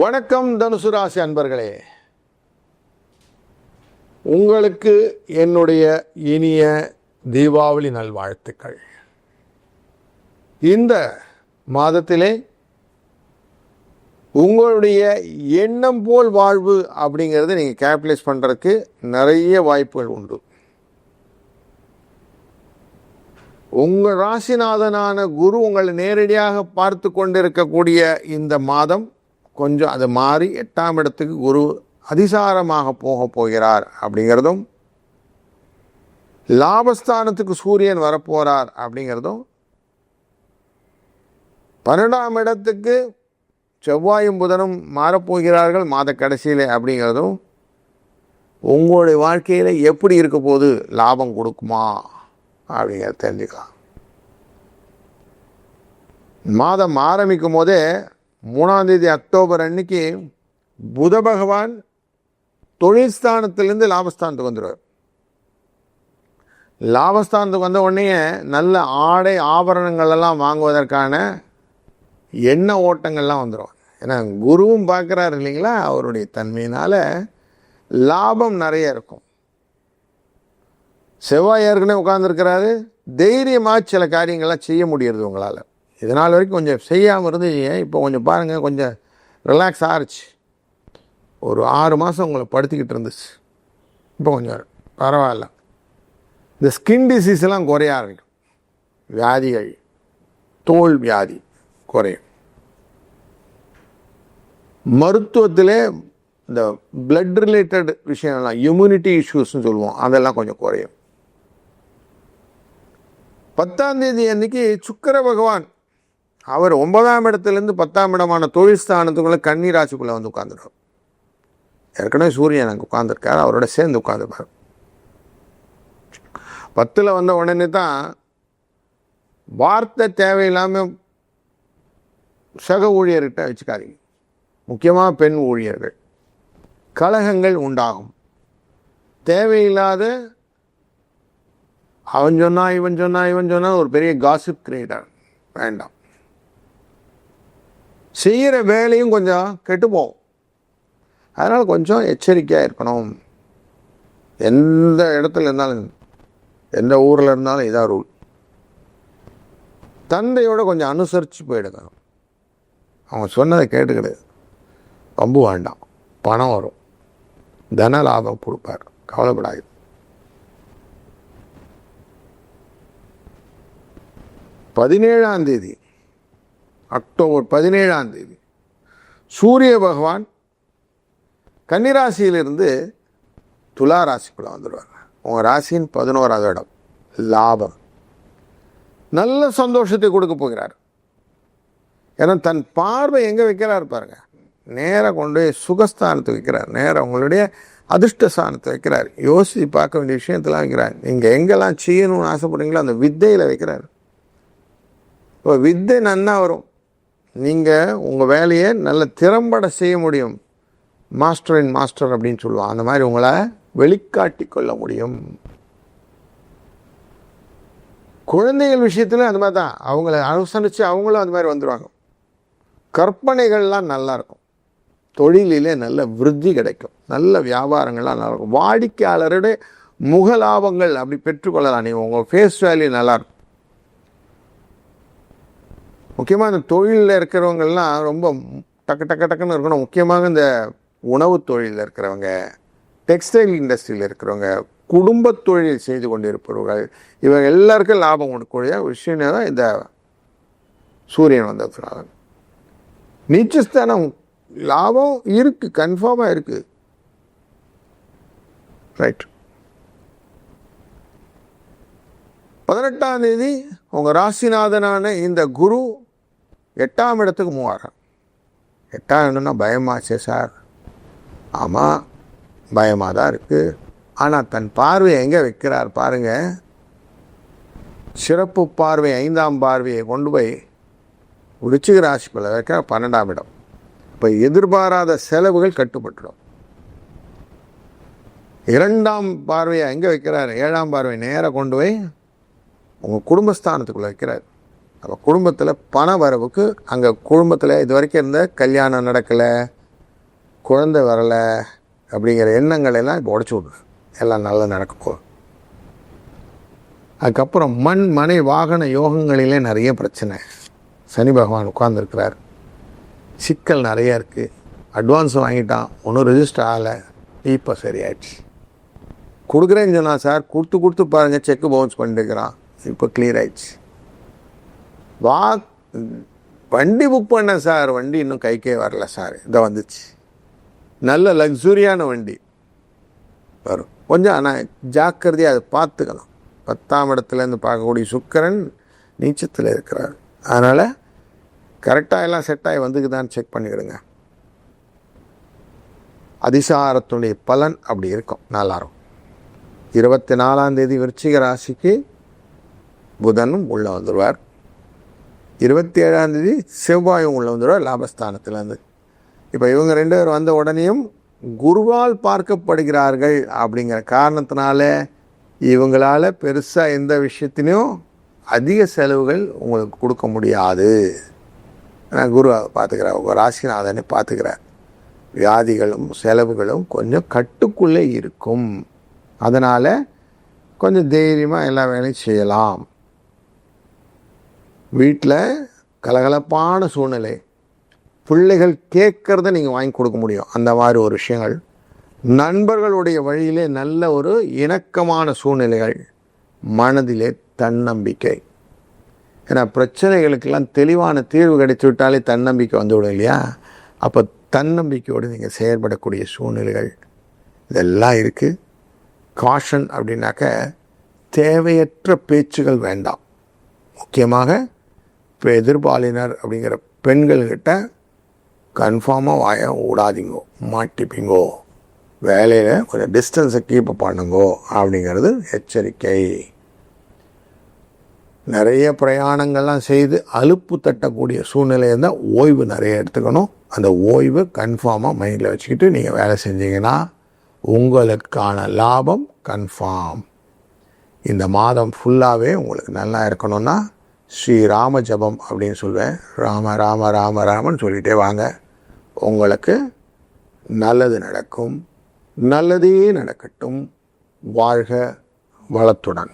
வணக்கம் தனுசு ராசி அன்பர்களே. உங்களுக்கு என்னுடைய இனிய தீபாவளி நல்வாழ்த்துக்கள். இந்த மாதத்திலே உங்களுடைய எண்ணம் போல் வாழ்வு அப்படிங்கிறத நீங்கள் கேபிடலைஸ் பண்ணுறதுக்கு நிறைய வாய்ப்புகள் உண்டு. உங்கள் ராசிநாதனான குரு உங்களை நேரடியாக பார்த்து கொண்டிருக்கக்கூடிய இந்த மாதம் கொஞ்சம் அது மாறி எட்டாம் இடத்துக்கு குரு அதிசாரமாக போக போகிறார் அப்படிங்கிறதும் லாபஸ்தானத்துக்கு சூரியன் வரப்போகிறார் அப்படிங்கிறதும் பன்னெண்டாம் இடத்துக்கு செவ்வாயும் புதனும் மாறப்போகிறார்கள் மாத கடைசியில் அப்படிங்கிறதும் உங்களுடைய வாழ்க்கையில் எப்படி இருக்க போது லாபம் கொடுக்குமா? அப்படிங்கிறத தெரிஞ்சுக்கலாம். மாதம் ஆரம்பிக்கும் போதே மூணாந்தேதி அக்டோபர் அன்னைக்கு புத பகவான் தொழில் லாபஸ்தானத்துக்கு வந்துடுவார் லாபஸ்தானத்துக்கு வந்த உடனே நல்ல ஆடை ஆபரணங்கள் எல்லாம் வாங்குவதற்கான எண்ண ஓட்டங்கள்லாம் வந்துடும் ஏன்னா குருவும் பார்க்குறாரு இல்லைங்களா? அவருடைய தன்மையினால் லாபம் நிறைய இருக்கும். செவ்வாய் ஏற்கனவே உட்காந்துருக்கிறாரு தைரியமாக சில காரியங்கள்லாம் செய்ய முடியறது உங்களால். இதனால் வரைக்கும் கொஞ்சம் செய்யாமல் இருந்துச்சு இப்போ கொஞ்சம் பாருங்கள் கொஞ்சம் ரிலாக்ஸ் ஆகிருச்சு ஒரு ஆறு மாதம் உங்களை படுத்திக்கிட்டு இருந்துச்சு. இப்போ கொஞ்சம் பரவாயில்ல. இந்த ஸ்கின் டிசீஸ் எல்லாம் குறைய ஆரம்பிக்கும். வியாதிகள் தோல் வியாதி குறையும். மருத்துவத்திலே இந்த பிளட் ரிலேட்டட் விஷயம்லாம் இம்யூனிட்டி இஷ்யூஸ்னு சொல்லுவோம் அதெல்லாம் கொஞ்சம் குறையும். பத்தாம் தேதி அன்னைக்கு சுக்கர பகவான் அவர் ஒன்பதாம் இடத்துலேருந்து பத்தாம் இடமான தொழில் ஸ்தானத்துக்குள்ளே கன்னி வந்து உட்காந்துருவார் ஏற்கனவே சூரியன் அங்கே உட்காந்துருக்கார் அவரோட சேர்ந்து உட்காந்துருப்பார் பத்தில் வந்த உடனே தான் வார்த்தை தேவையில்லாமல் சக ஊழியர்கிட்ட வச்சுக்காதீங்க. முக்கியமாக பெண் ஊழியர்கள். கலகங்கள் உண்டாகும். தேவையில்லாத அவன் சொன்னா இவன் சொன்னா இவன் சொன்னால் ஒரு பெரிய காசிப் கிரியேட்டர் வேண்டாம். செய்கிற வேலையும் கொஞ்சம் கெட்டு போகும் அதனால் கொஞ்சம் எச்சரிக்கையாக இருக்கணும். எந்த இடத்துல இருந்தாலும் எந்த ஊரில் இருந்தாலும் இதாக ரூல் தந்தையோட கொஞ்சம் அனுசரித்து போயிடுங்க அவங்க சொன்னதை கேட்டுக்கிடு. பம்பு வேண்டாம். பணம் வரும். தன லாபம் கொடுப்பார். கவலைப்படாது பதினேழாம் தேதி அக்டோபர் பதினேழாம் தேதி. சூரிய பகவான் கன்னிராசியிலிருந்து துலா ராசிக்குள்ளே வந்துடுவார் உங்கள் ராசியின் பதினோராவது இடம் லாபம். நல்ல சந்தோஷத்தை கொடுக்க போகிறார். ஏன்னா தன் பார்வை எங்கே வைக்கிறார் பாருங்க. நேராக கொண்டு போய் சுகஸ்தானத்தை வைக்கிறார். நேராக உங்களுடைய அதிர்ஷ்ட ஸ்தானத்தை வைக்கிறார். யோசித்து பார்க்க வேண்டிய விஷயத்தெல்லாம் வைக்கிறார். நீங்கள் எங்கெல்லாம் செய்யணும்னு ஆசைப்படுறீங்களோ அந்த வித்தையில் வைக்கிறார். இப்போ வித்தை நன்னா வரும். நீங்கள் உங்கள் வேலையை நல்ல திறம்பட செய்ய முடியும். மாஸ்டர் இன் மாஸ்டர் அப்படின்னு சொல்லுவான். அந்த மாதிரி உங்களை வெளிக்காட்டி கொள்ள முடியும். குழந்தைகள் விஷயத்துலையும் அந்த மாதிரி தான். அவங்கள அனுசரித்து அவங்களும் அந்த மாதிரி வந்துடுவாங்க கற்பனைகள்லாம் நல்லாயிருக்கும் தொழிலிலே நல்ல விருத்தி கிடைக்கும். நல்ல வியாபாரங்கள்லாம் நல்லாயிருக்கும் வாடிக்கையாளருடைய முகலாபங்கள் அப்படி பெற்றுக்கொள்ளலாம். நீங்கள் உங்கள் ஃபேஸ் வேல்யூ நல்லாயிருக்கும் முக்கியமாக இந்த தொழிலில் இருக்கிறவங்கெல்லாம் ரொம்ப டக்கு டக்கு டக்குன்னு இருக்கணும். முக்கியமாக இந்த உணவு தொழிலில் இருக்கிறவங்க டெக்ஸ்டைல் இண்டஸ்ட்ரியில் இருக்கிறவங்க குடும்ப தொழில் செய்து கொண்டிருப்பவர்கள் இவங்க எல்லாருக்கும் லாபம் கொடுக்கக்கூடிய விஷயம் தான் இந்த சூரியன் வந்ததுனால நீச்சஸ்தானம் லாபம் இருக்குது கன்ஃபார்மாக இருக்குது ரைட் பதினெட்டாம் தேதி உங்கள் ராசிநாதனான இந்த குரு எட்டாம் இடத்துக்கு மூவாரம் எட்டாம் இடம்னா பயமாச்சே சார் ஆமாம் பயமாக தான் இருக்குது ஆனால் தன் பார்வையை எங்கே வைக்கிறார் பாருங்கள் சிறப்பு பார்வை ஐந்தாம் பார்வையை கொண்டு போய் விருச்சிக ராசிக்குள்ள வைக்க பன்னெண்டாம் இடம். இப்போ எதிர்பாராத செலவுகள் கட்டுப்பட்டுடும். இரண்டாம் பார்வையை எங்கே வைக்கிறார்? ஏழாம் பார்வை நேராக கொண்டு போய் உங்கள் குடும்பஸ்தானத்துக்குள்ளே வைக்கிறார். அப்போ குடும்பத்தில் பண வரவுக்கு அங்கே குடும்பத்தில் இது வரைக்கும் இருந்த கல்யாணம் நடக்கலை குழந்தை வரலை அப்படிங்கிற எண்ணங்களை எல்லாம் இப்போ உடச்சி விடுது. எல்லாம் நல்லா நடக்க போகுது. அதுக்கப்புறம் மண் மனை வாகன யோகங்களிலே நிறைய பிரச்சனை. சனி பகவான் உட்கார்ந்துருக்கிறார். சிக்கல் நிறைய இருக்குது அட்வான்ஸ் வாங்கிட்டான். ஒன்றும் ரெஜிஸ்டர் ஆகலை. இப்போ சரியாயிடுச்சு. கொடுக்குறேன்னு சொன்னான் சார் கொடுத்து கொடுத்து பாருங்கள் செக்கு பவுன்ஸ் பண்ணிட்டுருக்கிறான் இப்போ கிளியர் ஆயிடுச்சு. வா வண்டி புக் பண்ணேன் சார் வண்டி இன்னும் கைக்கே வரல சார். இதை வந்துச்சு. நல்ல லக்ஸுரியான வண்டி. வரும். கொஞ்சம் ஆனால் ஜாக்கிரதையாக அதை பார்த்துக்கணும். பத்தாம் இடத்துலேருந்து பார்க்கக்கூடிய சுக்கரன் நீச்சத்தில் இருக்கிறார். அதனால் கரெக்டாக எல்லாம் செட் ஆகி வந்துக்குதான்னு செக் பண்ணிக்கிடுங்க. அதிசாரத்துடைய பலன் அப்படி இருக்கும். நாலாயிரம் இருபத்தி நாலாம் தேதி விருச்சிக ராசிக்கு புதனும் உள்ளே வந்துடுவார் இருபத்தி ஏழாம் தேதி செவ்வாயும் உள்ளே வந்துடுவார் லாபஸ்தானத்திலேருந்து. இப்போ இவங்க ரெண்டு பேர் வந்த உடனேயும் குருவால் பார்க்கப்படுகிறார்கள் அப்படிங்கிற காரணத்தினால இவங்களால் பெருசாக எந்த விஷயத்திலையும் அதிக செலவுகள் உங்களுக்கு கொடுக்க முடியாது. ஏன்னா குரு பார்த்துக்கிறார் உங்கள் ராசிநாதனை பார்த்துக்கிறார். வியாதிகளும் செலவுகளும் கொஞ்சம் கட்டுக்குள்ளே இருக்கும். அதனால் கொஞ்சம் தைரியமாக எல்லா வேலையும் செய்யலாம். வீட்டில் கலகலப்பான சூழ்நிலை. பிள்ளைகள் கேட்குறத நீங்கள் வாங்கி கொடுக்க முடியும். அந்த மாதிரி ஒரு விஷயங்கள். நண்பர்களுடைய வழியிலே நல்ல ஒரு இணக்கமான சூழ்நிலைகள். மனதிலே தன்னம்பிக்கை. ஏன்னா பிரச்சனைகளுக்கெல்லாம் தெளிவான தீர்வு கிடைச்சி விட்டாலே தன்னம்பிக்கை வந்துவிடும் இல்லையா? அப்போ தன்னம்பிக்கையோடு நீங்கள் செயல்படக்கூடிய சூழ்நிலைகள் இதெல்லாம் இருக்குது காஷன் அப்படின்னாக்க தேவையற்ற பேச்சுகள் வேண்டாம். முக்கியமாக இப்போ எதிர்பாலினர் அப்படிங்கிற பெண்கள்கிட்ட கன்ஃபார்மாக வாய விடாதீங்கோ மாட்டிப்பீங்கோ. வேலையில் கொஞ்சம் டிஸ்டன்ஸை கீப் பண்ணுங்கோ அப்படிங்கிறது எச்சரிக்கை. நிறைய பிரயாணங்கள்லாம் செய்து அலுப்பு தட்டக்கூடிய சூழ்நிலை இருந்தால் ஓய்வு நிறைய எடுத்துக்கணும். அந்த ஓய்வு கன்ஃபார்மாக மைண்டில் வச்சுக்கிட்டு நீங்கள் வேலை செஞ்சீங்கன்னா உங்களுக்கான லாபம் கன்ஃபார்ம் இந்த மாதம் ஃபுல்லாகவே உங்களுக்கு நல்லா இருக்கணும்னா ஸ்ரீ ராம ஜபம் அப்படின்னு சொல்லுவேன் ராம ராம ராம ராமன்னு சொல்லிகிட்டே வாங்க. உங்களுக்கு நல்லது நடக்கும். நல்லதே நடக்கட்டும். வாழ்க வளத்துடன்.